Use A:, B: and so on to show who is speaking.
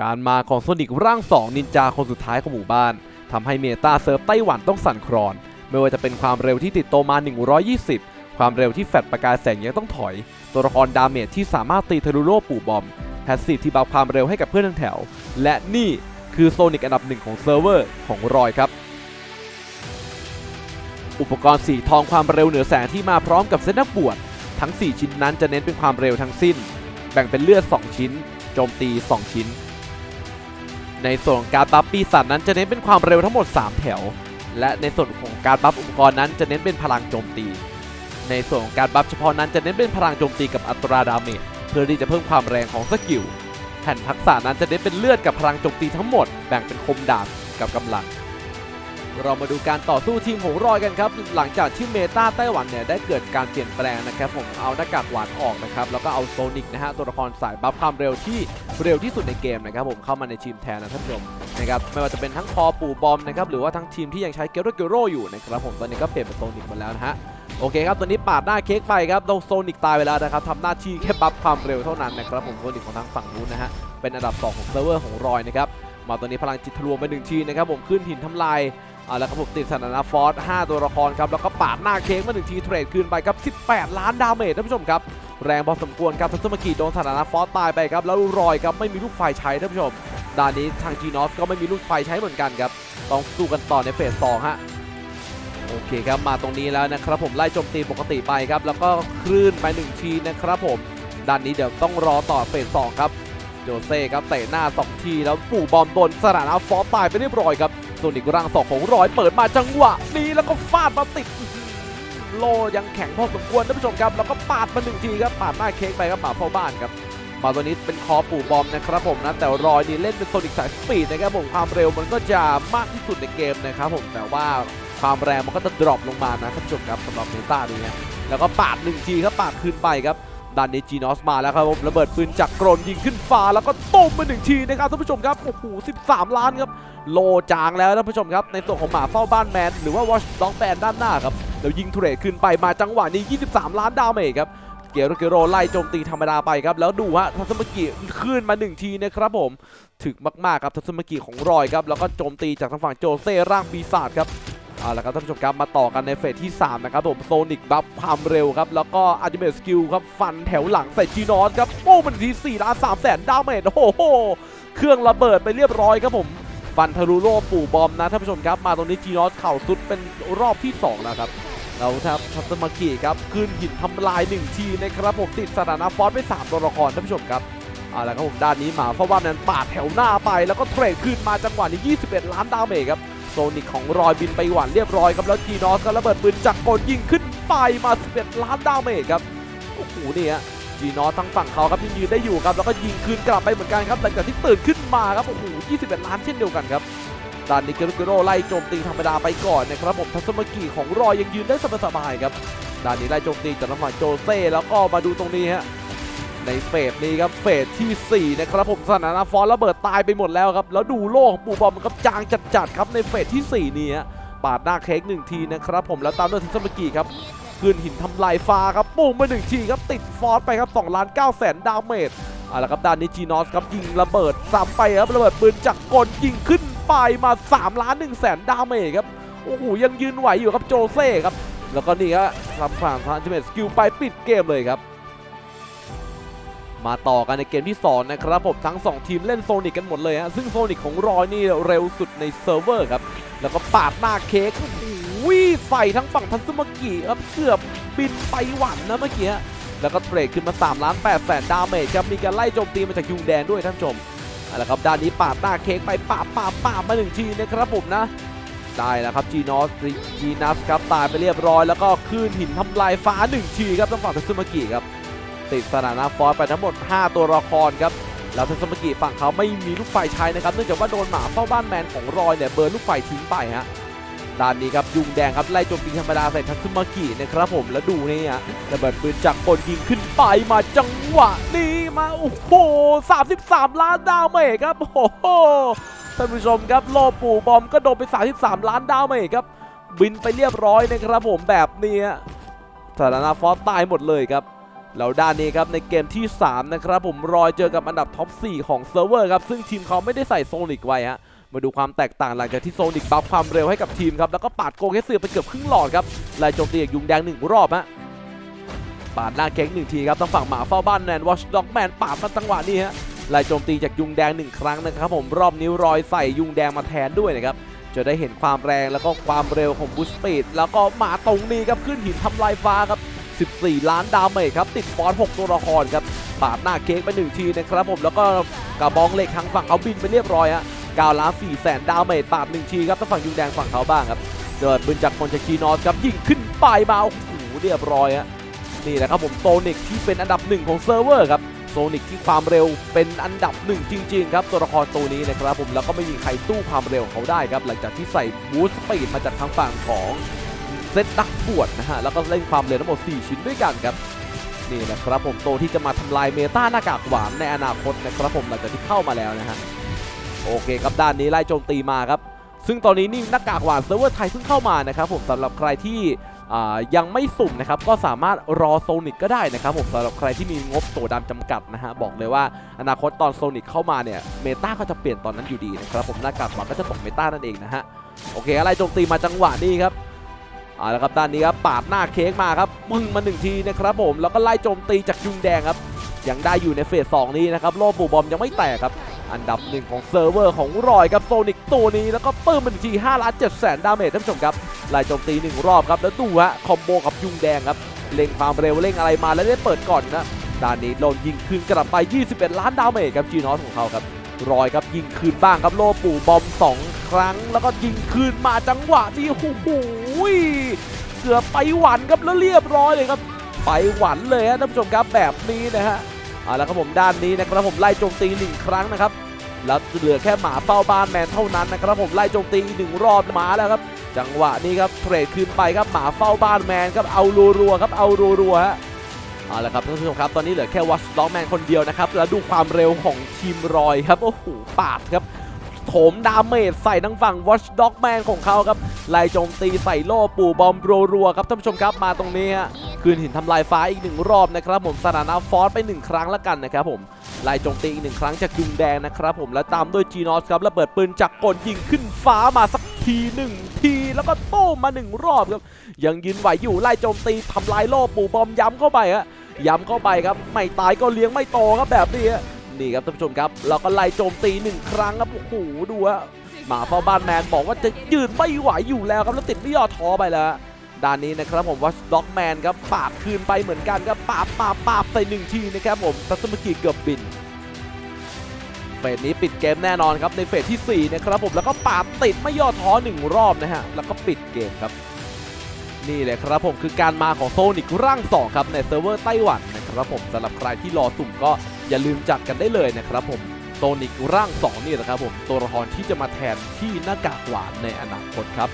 A: การมาของโซนิกร่าง 2 นินจาคนสุดท้ายของหมู่บ้านทำให้เมตาเซิร์ฟไต้หวันต้องสั่นคลอน ไม่ว่าจะเป็นความเร็วที่ติดโตมา 120 ความเร็วที่แฟดประกายแสงยังต้องถอย ตัวละครดาเมจที่สามารถตีทะลุโลกปู่บอมแพสซีฟที่บัฟความเร็วให้กับเพื่อนทั้งแถว และนี่คือโซนิกอันดับหนึ่งของเซิร์ฟเวอร์ของรอยครับอุปกรณ์สีทองความเร็วเหนือแสงที่มาพร้อมกับเซตนักบวชทั้ง 4 ชิ้นนั้นจะเน้นเป็นความเร็วทั้งสิ้น แบ่งเป็นเลือด 2 ชิ้น โจมตี 2 ชิ้น ในส่วนของการบัฟปีศาจนั้นจะเน้นเป็นความเร็วทั้งหมด 3 แถว และในส่วนของการบัฟอุปกรณ์นั้นจะเน้นเป็นพลังโจมตี ในส่วนของการบัฟเฉพาะนั้นจะเน้นเป็นพลังโจมตีกับอัตราดาเมจเพื่อที่จะเพิ่มความแรงของสกิลแผ่นทักษะนั้นจะเน้นเป็นเลือดกับพลังโจมตีทั้งหมดแบ่งเป็นคมดาบกับกำลัง เรามาดูการต่อสู้ทีมของรอยกันครับ หลังจากที่เมตาไต้หวันเนี่ยได้เกิดการเปลี่ยนแปลงนะครับผมเอาหน้ากากหวานออกนะครับแล้วก็เอาโซนิกนะฮะตัวละครสายบัฟความเร็วที่เร็วที่สุดในเกมนะครับผมเข้ามาในทีมแทนนะท่านผู้ชมนะครับไม่ว่าจะเป็นทั้งคอปู่บอมนะครับหรือว่าทั้งทีมที่ยังใช้เกลโรเกโรอยู่นะครับผมตอนนี้ก็เปลี่ยนเป็นโซนิกหมดแล้วนะฮะโอเคครับตัวนี้ปาดหน้าเค้กไปครับโดนโซนิกตายไปแล้วนะครับทำหน้าที่แค่บัฟความเร็วเท่านั้นนะครับผมโซนิกของทางฝั่งนู้นนะฮะเป็นอันดับสองของเซิร์ฟเวอร์ของรอยนะครับมาตัวนี้พลังจิตทะลวงไปหนึ่งทีนะครับผมขึ้นหินทำลาย เอาละครับผมติดสถานะฟอร์ส5ตัวละครครับ แล้วก็ปาดหน้าเค้กมาหนึ่งทีเทรดคืนไปครับ 18 ล้านดาเมจท่านผู้ชมครับ แรงพอสมควรครับทัศมกิโดนสถานะฟอร์สตายไปครับ แล้วรอยครับไม่มีลูกไฟใช้ท่านผู้ชมด้านนี้ทางจีนอสก็ไม่มีลูกไฟใช้เหมือนกันครับ ต้องสู้กันต่อในเฟส2ฮะโอเคครับมาตรงนี้แล้วนะครับผมไล่โจมตีปกติไปครับ แล้วก็คลื่นไปหนึ่งทีนะครับผมด้านนี้เดี๋ยวต้องรอต่อเฟส2ครับโจเซ่ครับเตะหน้า2ทีแล้วปู่บอมโดนสถานะฟอร์สตายไปเรียบร้อยครับ ส่วนอีกร่างสองของรอยเปิดมาจังหวะนี้แล้วก็ฟาดมาติดโลยังแข็งพอสมควรท่านผู้ชมครับ แล้วก็ปาดมาหนึ่งทีครับปาดหน้าเค้กไปครับหมาเฝ้าบ้านครับมาตัวนี้เป็นคอปู่บอมนะครับผมนะแต่รอยนี่เล่นเป็นโซนิกสายสปีดนะครับผมความเร็วมันก็จะมากที่สุดในเกมนะครับผมแต่ว่าความแรงมันก็จะดรอปลงมานะท่านผู้ชมครับสำหรับเมตานี้นะแล้วก็ปาดหนึ่งทีครับปาดคืนไปครับ ด้านนี้จีนอสมาแล้วครับผมระเบิดปืนจากกรนยิงขึ้นฟ้าแล้วก็ตุ้มไปหนึ่งทีนะครับท่านผู้ชมครับโอ้โห13 ล้านครับโลจางแล้วท่านผู้ชมครับในส่วนของหมาเฝ้าบ้านแมนหรือว่า Watch Dog แบนด้านหน้าครับแล้วยิงเทรดขึ้นไปมาจังหวะนี้ 23 ล้านดาเมจครับเกโรเกโรไล่โจมตีธรรมดาไปครับแล้วดูฮะทัศมกิขึ้นมา1ทีนะครับผมถึกมากๆครับทัศมกิของรอยครับแล้วก็โจมตีจากทางฝั่งโจเซ่ร่างปีศาจครับ เอาละครับท่านผู้ชมครับมาต่อกันในเฟสที่ 3 นะครับผมโซนิกบัฟความเร็วครับ แล้วก็อัลติเมทสกิลครับ ฟันแถวหลังใส่จีนอสครับ โอ้มันที4ล้าน3แสนดาเมจโอ้โห เครื่องระเบิดไปเรียบร้อยครับผม ฟันทะลุโล่ปู่บอมนะท่านผู้ชมครับ มาตรงนี้จีนอสเข่าสุดเป็นรอบที่ 2 แล้วครับเราครับทัตมากิครับขึ้นหินทำลาย 1 ทีนะครับผมติดสถานะฟอสไป3ตัวละครท่านผู้ชมครับเอาละครับผมด้านนี้หมาเพราะว่านั้นปาดแถวหน้าไปแล้วก็เทรดขึ้นมาจังหวะนี้ 21 ล้านดาเมจครับ โซนิกของรอยบินไปหวานเรียบร้อยครับ แล้วจีนอสก็ระเบิดปืนจากกลยิงขึ้นไปมา 11 ล้านดาเมจครับ โอ้โหนี่ฮะจีนอสทั้งฝั่งเขาครับยังยืนได้อยู่ครับ แล้วก็ยิงคืนกลับไปเหมือนกันครับหลังจากที่ตื่นขึ้นมาครับโอ้โห21 ล้านเช่นเดียวกันครับด้านนี้เกโรเกโรไล่โจมตีธรรมดาไปก่อนนะครับผมทัศมกิของรอยยังยืนได้สบายๆครับด้านนี้ไล่โจมตีจากทางฝั่งโจเซ่แล้วก็มาดูตรงนี้ฮะ ในเฟสนี้ครับเฟสทีสี่ 4 นะครับผมสถานะฟอนระเบิดตายไปหมดแล้วครับ แล้วดูโลกของปูบอมมันก็จางจัดๆครับในเฟสที่ 4 นี้ปาดหน้าเค้กหนึ่งทีนะครับผมแล้วตามด้วยทิสมากิครับคืนหินทำลายฟ้าครับปุ้งมาหนึ่งทีครับติดฟอสไปครับ2ล้าน9แสนดาเมจเอาละครับด้านนี้จีนอสครับยิงระเบิดซ้ำไปครับระเบิดปืนจากกลยิงขึ้นไปมา3ล้าน1แสนดาเมจครับโอ้โหยังยืนไหวอยู่ครับโจเซ่ครับแล้วก็นี่ครับทำฝั่งทางจิเมสกิลไปปิดเกมเลยครับ มาต่อกันในเกมที่ 2 นะครับผมทั้ง 2 ทีมเล่นโซนิกกันหมดเลยฮะซึ่งโซนิกของรอยนี่เร็วสุดในเซิร์ฟเวอร์ครับ แล้วก็ปาดหน้าเค้กโอ้โหใส่ทั้งฝั่งทันซุมากิครับเกือบบินไปหวันนะเมื่อกี้แล้วก็เทรดขึ้นมา3ล้าน8แสนดาเมจครับมีการไล่โจมตีมาจากยุงแดนด้วยท่านผู้ชมเอาละครับด้านนี้ปาดหน้าเค้กไปปาดปาดปาดมาหนึ่งทีนะครับผมนะได้แล้วครับจีนอสจีนัสครับตายไปเรียบร้อย แล้วก็คลื่นหินทำลายฟ้าหนึ่งทีครับทางฝั่งทันซุมากิครับ ติดสถานะฟอสไปทั้งหมด 5 ตัวละครครับแล้วทัศมกิฝั่งเขาไม่มีลูกไฟใช้นะครับเนื่องจากว่าโดนหมาเฝ้าบ้านแมนของรอยเนี่ยเบิร์นลูกไฟทิ้งไปฮะด้านนี้ครับยุงแดงครับไล่โจมตีธรรมดาใส่ทัศมกินะครับผมแล้วดูนี่ฮะระเบิดปืนจากกลยิงขึ้นไปมาจังหวะนี้มาโอ้โห 33 ล้านดาวเมจครับโอ้โหท่านผู้ชมครับโลปู่บอมก็โดนไป 33 ล้านดาวเมจครับบินไปเรียบร้อยนะครับผมแบบนี้สถานะฟอสตายหมดเลยครับ แล้วด้านนี้ครับในเกมที่ 3 นะครับผมรอยเจอกับอันดับท็อป 4 ของเซิร์ฟเวอร์ครับ ซึ่งทีมเขาไม่ได้ใส่โซนิกไว้ฮะมาดูความแตกต่างหลังจากที่โซนิกบัฟความเร็วให้กับทีมครับ แล้วก็ปาดโกงเฮเสือไปเกือบครึ่งหลอดครับไล่โจมตีจากยุงแดงหนึ่งรอบฮะปาดหน้าเค้งหนึ่งทีครับทางฝั่งหมาเฝ้าบ้านแนนวอชด็อกแมนปาดมาจังหวะนี้ฮะไล่โจมตีจากยุงแดงหนึ่งครั้งนะครับผมรอบนิ้วรอยใส่ยุงแดงมาแทนด้วยนะครับจะได้เห็นความแรงแล้วก็ความเร็วของบูสปีดแล้วก็มาตรงนี้ครับขึ้นหินทำลายฟ้าครับ 14 ล้านดาเมจครับ ติดฟอนต์6ตัวละครครับปาดหน้าเค้กไปหนึ่งทีนะครับผมแล้วก็กระบองเหล็กทางฝั่งเขาบินไปเรียบร้อยฮะ9ล้าน4แสนดาเมจปาดหนึ่งทีครับทางฝั่งยุงแดงฝั่งเขาบ้างครับเดินปืนจากคนจากคีนอสครับยิงขึ้นไปมาโอ้โหเรียบร้อยฮะนี่แหละครับผมโซนิกที่เป็นอันดับหนึ่งของเซิร์ฟเวอร์ครับโซนิกที่ความเร็วเป็นอันดับหนึ่งจริงๆครับตัวละครตัวนี้นะครับผมแล้วก็ไม่มีใครสู้ความเร็วเขาได้ครับหลังจากที่ใส่บูสต์ปีดมาจากทางฝั่งของ เซตนักบวชนะฮะแล้วก็เล่นความเร็วทั้งหมด 4 ชิ้นด้วยกันครับนี่นะครับผมโตที่จะมาทำลายเมตาหน้ากากหวานในอนาคตนะครับผมหลังจากที่เข้ามาแล้วนะฮะโอเคครับด้านนี้ไล่โจมตีมาครับซึ่งตอนนี้นี่หน้ากากหวานเซิร์ฟเวอร์ไทยเพิ่งเข้ามานะครับผมสำหรับใครที่ยังไม่สุ่มนะครับก็สามารถรอโซนิกก็ได้นะครับผมสำหรับใครที่มีงบตัวดำจำกัดนะฮะบอกเลยว่าอนาคตตอนโซนิกเข้ามาเนี่ยเมตาก็จะเปลี่ยนตอนนั้นอยู่ดีนะครับผมหน้ากากหวานก็จะตกเมตานั่นเองนะฮะโอเคอะไรโจมตีมาจังหวะนี้ครับ เอาละครับด้านนี้ครับปาดหน้าเค้กมาครับปึ้งมาหนึ่งทีนะครับผมแล้วก็ไล่โจมตีจากยุงแดงครับยังได้อยู่ในเฟสสองนี้นะครับโล่ปูบอมยังไม่แตกครับ อันดับหนึ่งของเซิร์ฟเวอร์ของรอยครับโซนิกตัวนี้แล้วก็ปื้มมาหนึ่งที5ล้าน7แสนดาเมจท่านผู้ชมครับไล่โจมตีหนึ่งรอบครับแล้วดูฮะคอมโบกับยุงแดงครับเล็งความเร็วเร่งอะไรมาแล้วได้เปิดก่อนนะด้านนี้โดนยิงคืนกลับไป 21 ล้านดาเมจครับจีนอสของเขาครับ รอยครับยิงคืนบ้างครับโลปู่บอม 2 ครั้ง แล้วก็ยิงคืนมาจังหวะที่โอ้โหเกือบไปหวันครับแล้วเรียบร้อยเลยครับ ไปหวันเลยฮะท่านผู้ชมครับแบบนี้นะฮะเอาละครับผมด้านนี้นะครับผมไล่โจมตีหนึ่งครั้งนะครับแล้วเหลือแค่หมาเฝ้าบ้านแมนเท่านั้นนะครับผมไล่โจมตีอีกหนึ่งรอบหมาแล้วครับ จังหวะนี้ครับเทรดคืนไปครับหมาเฝ้าบ้านแมนครับเอารัวๆครับเอารัวๆฮะ เอาละครับท่านผู้ชมครับ ตอนนี้เหลือแค่วัชด็อกแมนคนเดียวนะครับ แล้วดูความเร็วของทีมรอยครับ โอ้โห ปาดครับ โถมดาเมจใส่ทั้งฝั่งวัชด็อกแมนของเขาครับ ไล่โจมตีใส่โล่ปู่บอมรัวๆครับท่านผู้ชมครับมาตรงนี้ฮะคืนหินทำลายฟ้าอีกหนึ่งรอบนะครับผมสถานะฟอสไปหนึ่งครั้งแล้วกันนะครับผมไล่โจมตีอีกหนึ่งครั้งจากยุงแดงนะครับผมแล้วตามด้วยจีนอสครับแล้วเปิดปืนจากกลยิงขึ้นฟ้ามาสักทีหนึ่งทีแล้วก็โต้มาหนึ่งรอบครับยังยืนไหวอยู่ไล่โจมตีทำลายโล่ปู่บอมย้ำเข้าไปฮะ ย้ำเข้าไปครับ ไม่ตายก็เลี้ยงไม่โตครับแบบนี้นี่ครับท่านผู้ชมครับแล้วก็ไล่โจมตีหนึ่งครั้งครับโอ้โหดูฮะหมาเฝ้าบ้านแมนบอกว่าจะยืนไม่ไหวอยู่แล้วครับแล้วติดไม่ยอท้อไปแล้วฮะด้านนี้นะครับผมว่าด็อกแมนครับปาบคืนไปเหมือนกันครับปาบปาบปาบใส่หนึ่งทีนะครับผมทัศมกีเกือบบินเฟสนี้ปิดเกมแน่นอนครับในเฟสที่4นะครับผมแล้วก็ปาดติดไม่ย่อท้อหนึ่งรอบนะฮะแล้วก็ปิดเกมครับ นี่เลยครับผมคือการมาของโซนิกร่าง 2 ครับ ในเซิร์ฟเวอร์ไต้หวันนะครับผมสำหรับใครที่รอสุ่มก็อย่าลืมจัดกันได้เลยนะครับผมโซนิกร่าง 2 นี่แหละครับผมตัวละครที่จะมาแทนที่หน้ากากหวานในอนาคตครับ